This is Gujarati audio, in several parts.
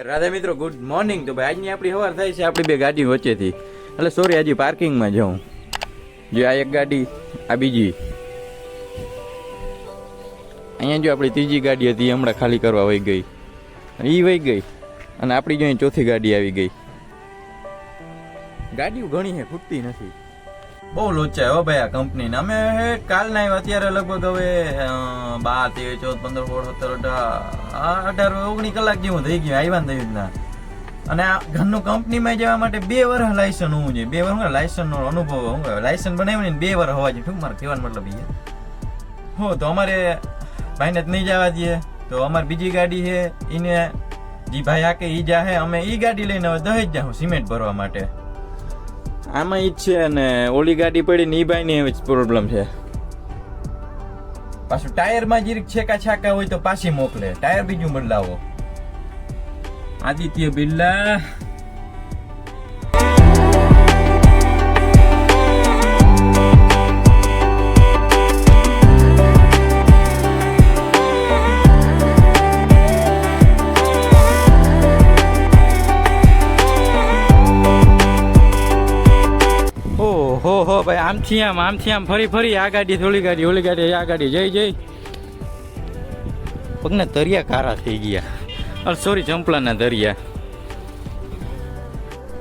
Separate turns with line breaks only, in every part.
રાધા મિત્રો ગુડ મોર્નિંગ તો ભાઈ, આજની આપણી સવાર થાય છે આપણી બે ગાડી વચ્ચેથી. એટલે સોરી હજી પાર્કિંગમાં જાઉં. જો આ એક ગાડી, આ બીજી. અહીંયા જો આપણી ત્રીજી ગાડી હતી હમણાં ખાલી કરવા વહી ગઈ. એ વહી ગઈ. અને આપણી જો અહીં ચોથી ગાડી આવી ગઈ. ગાડીઓ ઘણી છે ખૂટતી નથી. બહુ લોચા હો ભાઈ આ કંપનીના અમે કાલના આવ્યા અત્યારે લગભગ હવે બાર, તેર, ચૌદ, પંદર, સોળ, સત્તર, અઢાર અઢાર ઓગણીસ કલાક જેવું થઈ ગયું આવ્યા ને રીતના. અને આ ઘરનું કંપનીમાં જવા માટે બે વર્ષ લાયસન્સ હોવું જોઈએ. બે વર્ષ લાયસન્સનો અનુભવ હું લાયસન્સ બનાવ્યું ને બે વર્ષ હોવા જોઈએ. શું મારે કહેવાનો મતલબ એ હો, તો અમારે ભાઈને જ નહીં જવા દઈએ. તો અમારી બીજી ગાડી છે એને જી ભાઈ આ કે એ જાહે, અમે એ ગાડી લઈને હવે દહેજ જાઉં સિમેન્ટ ભરવા માટે. આમાં ઈ જ છે અને ઓલી ગાડી પડી ને ભાઈ ની પ્રોબ્લેમ છે. પાછું ટાયરમાં જીરીક છેકા છાકા હોય તો પાછી મોકલે. ટાયર બીજું બદલાવો. આદિત્ય બિરલા. આમથી આમ આમથી આમ ફરી ફરી આ ગાડી ઓલી ગાડી ઓલી ગાડી, આ ગાડી, જઈ જઈ. પગના દરિયા કારા થઈ ગયા. સોરી ચંપલાના દરિયા.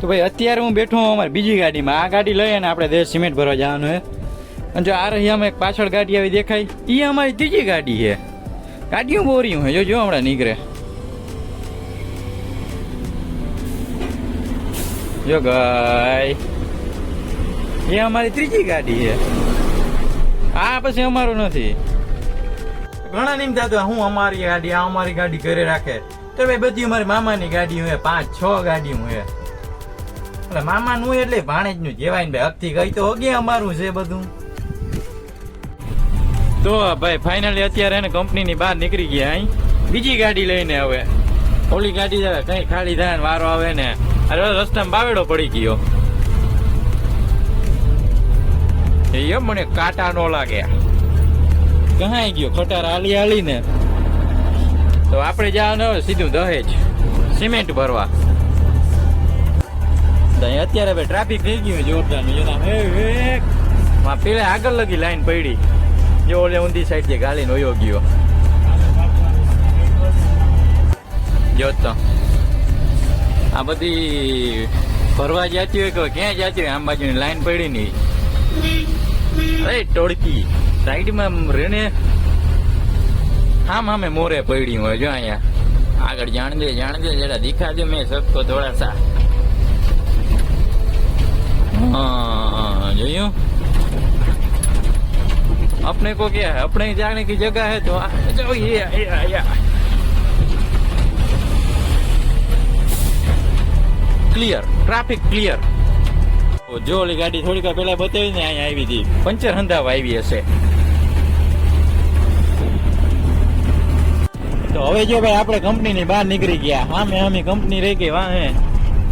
તો ભાઈ, અત્યારે હું બેઠો હું અમારી બીજી ગાડીમાં. આ ગાડી લઈ અને આપણે દેશ સિમેન્ટ ભરવા જવાનું હે અને જો આ રહી અમે એક પાછળ ગાડી આવી દેખાય. એ અમારી ત્રીજી ગાડી છે. ગાડીઓ બોરી હોય જો જો હમણાં નીકળે. જો ગાય એ અમારી ત્રીજી ગાડી છે. આ પછી અમારું નથી. ઘણા નિમ થતું હું અમારી ગાડી આ અમારી ગાડી ઘરે રાખે. તો ભાઈ બધી અમારી મામાની ગાડી હોય પાંચ છ ગાડી હોય એટલે મામાનું હોય એટલે ભાણેજનું જેવાય ને ભાઈ હકથી ગઈ તો હગે અમારું છે બધું. તો ભાઈ ફાઇનલી અત્યારે એને કંપનીની બહાર નીકળી ગયા અહીં. બીજી ગાડી લઈને હવે. ઓલી ગાડી કઈ ખાલી થાય વારો આવે ને. અરે રસ્તામાં બાવેડો પડી ગયો. એ મને કાંટા નો લાગે. કહાઈ ગયો? ખટાર હાલી હાલીને. તો આપણે જવાનું હવે સીધું દહેજ સિમેન્ટ ભરવા. અત્યારે હવે ટ્રાફિક થઈ ગયું જોરદાર જોતા પેલા આગળ લગી લાઈન પડી. જો ઓલે ઊંધી સાઈડથી ગાલીને વયો ગયો. જો તો. આ બધી ફરવા જતી હોય કે ક્યાં જતી હોય આમ બાજુની લાઈન પડી ની અરે ટોળકી સાઈડમાં રેને હામ હામે મોરે પડી હોય જો અહીંયા આગળ જાણ દે જાણ દે જરા દિખા દે મેં સબકો થોડા સા हाँ જોયું अपने को क्या है अपने जाने की जगह है तो आ जाओ ये ये ये ક્લિયર ટ્રાફિક ક્લિયર જો ઓલી ગાડી થોડીક વાર પહેલા બતાવી ને અહીંયા આવી હતી. પંચર હંધાવા આવી હશે. તો હવે જો ભાઈ આપણે કંપનીની બહાર નીકળી ગયા. હા અમે કંપની રહી ગઈ, વાહે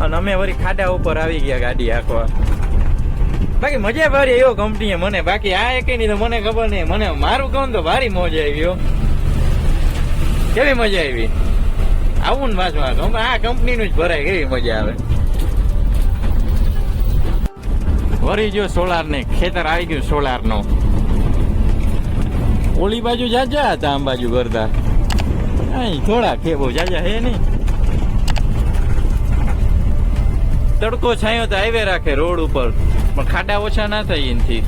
અને અમે વળી ખાડા ઉપર આવી ગયા ગાડી આખવા. બાકી મજા ભારી એવો કંપનીએ મને. બાકી આ એક ની તો મને ખબર નહીં. મને મારું કહું તો ભારી મજા આવી, હો. કેવી મજા આવી? આવું ને પાછું આ કંપની નું જ ભરાય, કેવી મજા આવે? વરી ગયો સોલાર ને ખેતર આવી ગયું સોલાર નો ઓલી બાજુ જાજા હતા, આમ બાજુ કરતા અહીં થોડા કે જાજા હે નહીં તડકો છાંયો તો હાઈવે રાખે રોડ ઉપર, પણ ખાડા ઓછા ના થાય એનથી.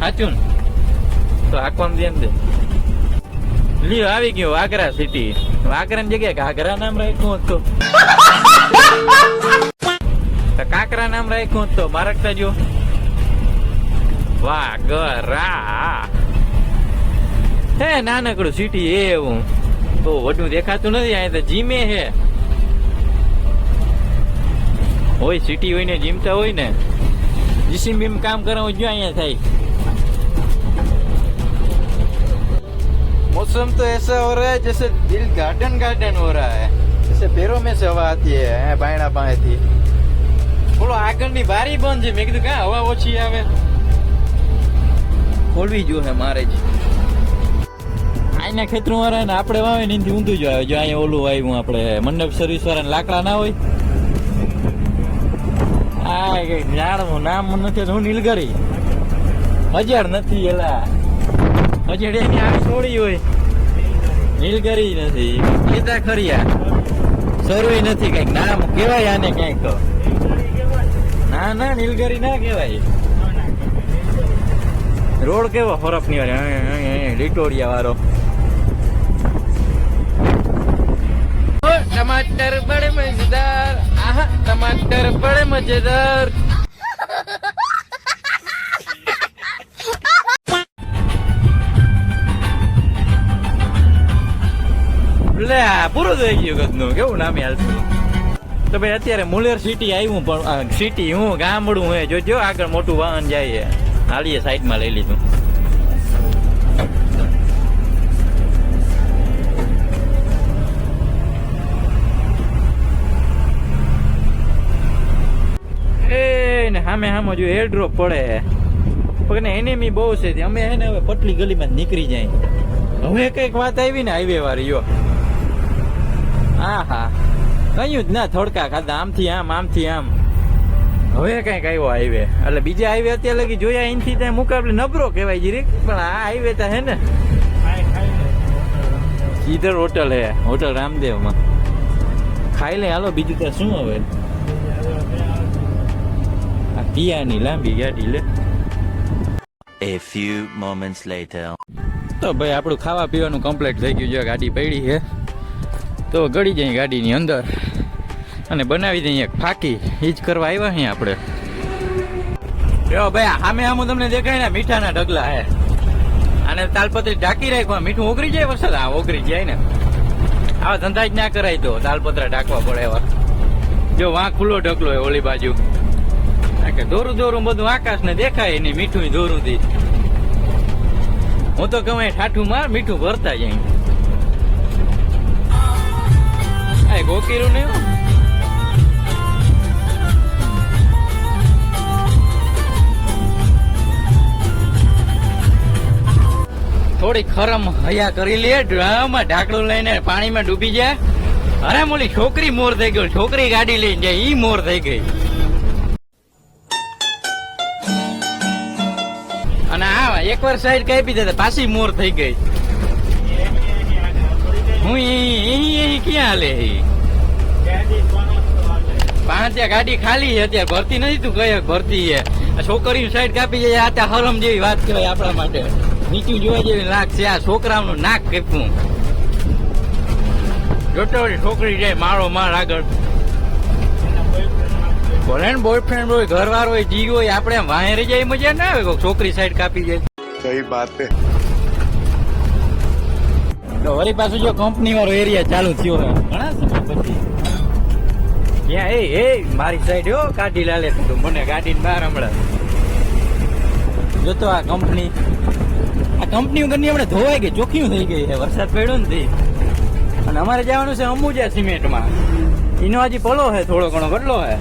સાચું તો આખવાનું ધ્યાન દે. લ્યો, આવી ગયો આગ્રા સિટી વાગરાની જગ્યાએ ઘાઘરા નામ રાખ્યું હતું તો કાકરા નામ રાખ્યું તો બારકતા જો વાહ ગરા હે, નાનકડું સિટી એવું. તો વડું દેખાતું નથી અહીં તો જીમે હે હોય સિટી હોય ને, જીમતા હોય ને. જીસીમ બીમ કામ કરાવું જો અહીંયા થાય. મોસમ તો એસા हो रहा है जैसे दिल गार्डन गार्डन हो रहा है जैसे पैरों में से हवा आती है बायणा पाए બોલો, આગળની બારી બંધ છે. મેં કીધું ક્યાં હવા ઓછી આવે. ખોલવી જો હે મારે જ. આઈને ખેતરું વાળા ને આપણે વાવે ને એનાથી ઊંધું જ આવે. જો અહીંયા ઓલું આવ્યું આપણે મંડપ સર્વિસ વાળા લાકડા ના હોય. આ કંઈક ઝાડનું નામ નથી હું નીલગરી? હજાર નથી એલા. હજાર એની આ છોડી હોય. નીલગરી નથી. કેતા ખરિયા સર્વે નથી કંઈક. નામ કેવાય આને કંઈક ના ના નીલગરી ના કેવાય રોડ કેવો ફરકની લીટોડિયા વાળો ટમાટર બડે મજેદાર. આહા ટમાટર બડે મજેદાર. લે પૂરું થઈ ગયું કદનું કેવું નામ હાલતું તો ભાઈ, અત્યારે મુલેર સિટી આવ્યું પણ સિટી હું, ગામડું હે જોજો, આગળ મોટું વાહન જાય. હાલીએ સાઈડમાં લઈ લીધું. ને સામે સામે જો એર ડ્રોપ પડે. પણ એનેમી બહુ છે અમે એને હવે પટલી ગલીમાં નીકળી જાય. હવે કંઈક વાત આવી ને હાઈવે વાળી જો હા હા કયું જ ના થોડકા ખાધા. આમથી આમ આમથી આમ. હવે કંઈક આવ્યો હાઈવે એટલે બીજા હાઈવે અત્યારે લગી જોયા અહીંથી ત્યાં મુકાબલે નબરો કહેવાય જીરીક. પણ આ હાઈવે તો હે ને. ઈધર હોટલ હે. હોટલ રામદેવમાં. ખાઈ લે હાલો બીજું ત્યાં શું હવે? આ પિયાની લાંબી ગાડી લે.
A few moments later.
તો ભાઈ આપણું ખાવા પીવાનું કમ્પ્લીટ થઈ ગયું છે. ગાડી પડી છે. તો ગળી જાય ગાડીની અંદર. અને બનાવી દઈએ એક ફાકી. એ જ કરવા આવ્યા અહીં આપણે. જો ભાઈ સામે આમ તમને દેખાય ને, મીઠાના ઢગલા હે. અને તાલપત્રી ઢાંકી રાખવા, મીઠું ઓગરી જાય વરસાદ? હા ઓગરી જાય ને. આવા ધંધા જ ના કરાય તો તાલપત્રા ઢાંકવા પડે એવા. જો વાં ખુલ્લો ઢગલો હોય ઓલી બાજુ. કે દોરું દોરું બધું આકાશ ને દેખાય નહીં મીઠું દોરું થી હું તો એ ઠાઠું માર, મીઠું ભરતા જાય. આ ગોકીરું ને? થોડી ખરમ હયા કરી લે, ડ્રામાં ઢાકડું લઈને પાણીમાં ડૂબી જાય અરે મોલી છોકરી મોર થઈ ગયો, છોકરી ગાડી લઈને જાય ઈ મોર થઈ ગઈ. અને આ એકવાર સાઈડ કાપી દે પાછી મોર થઈ ગઈ. હું અહીં ક્યાં લે? પાંચ ગાડી ખાલી છે અત્યારે ભરતી નથી તું કઈ ભરતી છે. છોકરી સાઈડ કાપી જાય આ ત્યાં હરમ જેવી વાત કહેવાય આપણા માટે. નીચું જોવા જેવી નાક છે આ છોકરાનું નાક કાપ્યું. જોતો છોકરી જાય મારો માર આગળ. ભલે ને બોયફ્રેન્ડ હોય ઘરવાર હોય જી હોય આપણે વાંહેરી જાય મજા ના આવે છોકરી સાઈડ કાપી જાય.
સહી વાત
તો વળી પાછું જો કંપની વાળો એરિયા ચાલુ થયો ઘણા સમય પછી. ત્યાં એ એ, મારી સાઈડ હો કાઢી લાલે તું મને ગાડી બહાર હમણાં. જોતો આ કંપની આ કંપની ઘરની હમણાં ધોવાઈ ગઈ, ચોખ્ખી થઈ ગઈ છે. વરસાદ પડ્યો ને તે. અને અમારે જવાનું છે અંબુજા સિમેન્ટમાં. એનો હજી પલો છે, થોડો ઘણો કેટલો છે.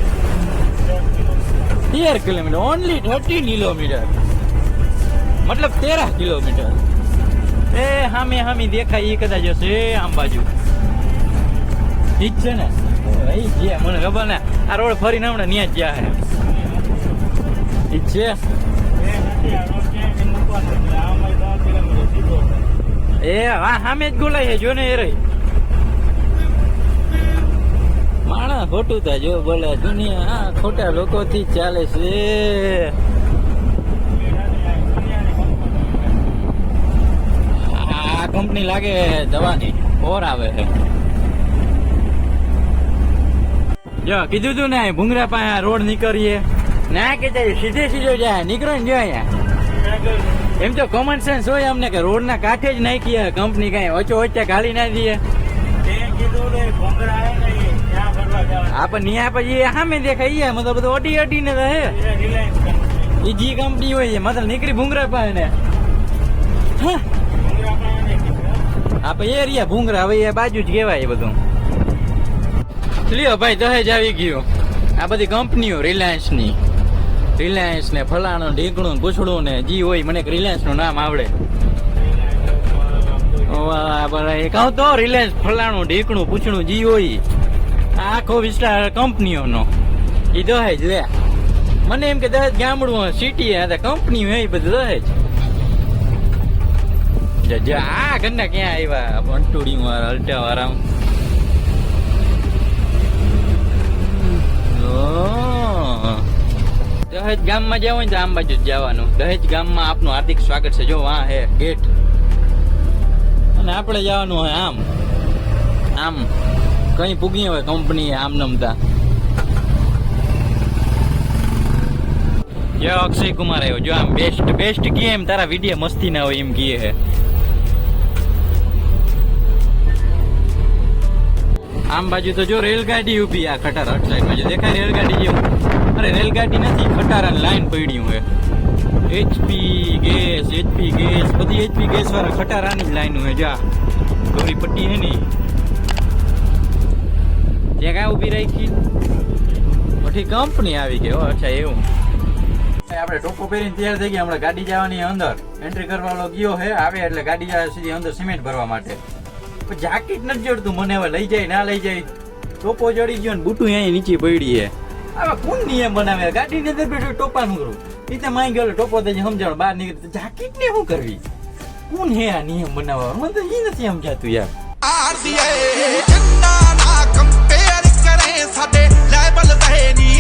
તેર કિલોમીટર ઓનલી થર્ટી કિલોમીટર. મતલબ તેરા કિલોમીટર. એ હામે હામી દેખાય એ કદાચ હશે આમ બાજુ. ઠીક છે ને? મને ખબર ને, આ રોડ ફરીને હમણાં ન્યા જ્યાં હે. ઠીક છે? એ હા સામે જ ગોલાય છે જો ને એ રહી. માણસ ખોટું થાય, જો બોલે દુનિયા હા, ખોટા લોકોથી ચાલે છે. આ કંપની લાગે દવાની ઓર આવે છે. જો, કીધું તું ને ભૂંગરા પાસે રોડ નીકળીએ. ના કે સીધે સીધો જાય, નીકળો ને જો અહીંયા. એમ તો કોમન સેન્સ હોય અમને કે રોડ ના કાંઠે જ નાખીએ, કંપની કઈ ઓછો વચ્ચે ગાલી ના દઈએ. આપણ ન્યા પછી સામે દેખાય મતલબ બધું અડી અડી ને રહે. એ જી કંપની હોય મતલબ નીકળી ભૂંગરા પાસે. ને. આપણે રહ્યા ભૂંગરા હવે એ બાજુ જ કહેવાય બધું. લ્યો ભાઈ, દહેજ આવી ગયો. આ બધી કંપનીઓ રિલાયન્સની. રિલાયન્સ ને ફલાણું ઢીકણું પૂછડું ને જી હોય, મને રિલાયન્સનું નામ આવડે. કહું તો રિલાયન્સ ફલાણું ઢીકણું પૂછણું જી હોય. આખો વિસ્તાર કંપનીઓનો. એ દહેજ લે. મને એમ કે દહેજ ગામડું, સિટી કંપની હોય બધું દહેજ. આ ઘરના ક્યાં આવ્યા? વંટુડી વાળા અલ્ટા વાળા દહેજ ગામમાં જવું ને આમ બાજુ જવાનું. દહેજ ગામમાં આપનું હાર્દિક સ્વાગત છે. જો વાં હે, ગેટ. અને આપણે જવાનું હોય આમ. આમ. કઈ પૂગી હોય કંપની આમ નમતા જો અક્ષય કુમાર આવ્યો. જો આમ બેસ્ટ બેસ્ટ કીએ એમ, તારા વીડિયો મસ્તી ના હોય એમ કીએ હે. આમ બાજુ તો જો રેલગાડી ઊભી આ ખટાર હટ સાઈડમાં જો દેખાય રેલગાડી જેવું. અરે રેલગાડી નથી, ખટારાની લાઈન પડ્યું હોય એચપી ગેસ એચપી ગેસ, બધી એચપી ગેસ વાળા ખટારાની જ લાઈન હોય જા. ગોરી પટ્ટી હે ની કાં ઊભી રાખી. પછી કંપની આવી ગઈ અચ્છા, એવું. આપણે ટોપો પહેરીને તૈયાર થઈ ગયા, હમણાં ગાડી જવાની અંદર. એન્ટ્રી કરવા વાળો ગયો હે, આવે એટલે ગાડી જાય સીધી અંદર સિમેન્ટ ભરવા માટે. જાકીટ નથી જોડતું. મને હવે લઈ જાય, ના લઈ જાય. ટોપો ચડી ગયો ને બુટું અહીંયા નીચે પડી છે. હવે કોણ નિયમ બનાવે. ગાડી અંદર બેઠું ટોપાનું કરું? રીતે માંગી ગયો ટોપો તો સમજાવ બહાર નીકળી જાકેટ ને શું કરવી? કોણ હે આ નિયમ બનાવવા મને તો એ નથી સમજાતું યાર.
આરસીએ, ચંદા ના કમ્પેર કરે, સાથે લેવલ તહે ની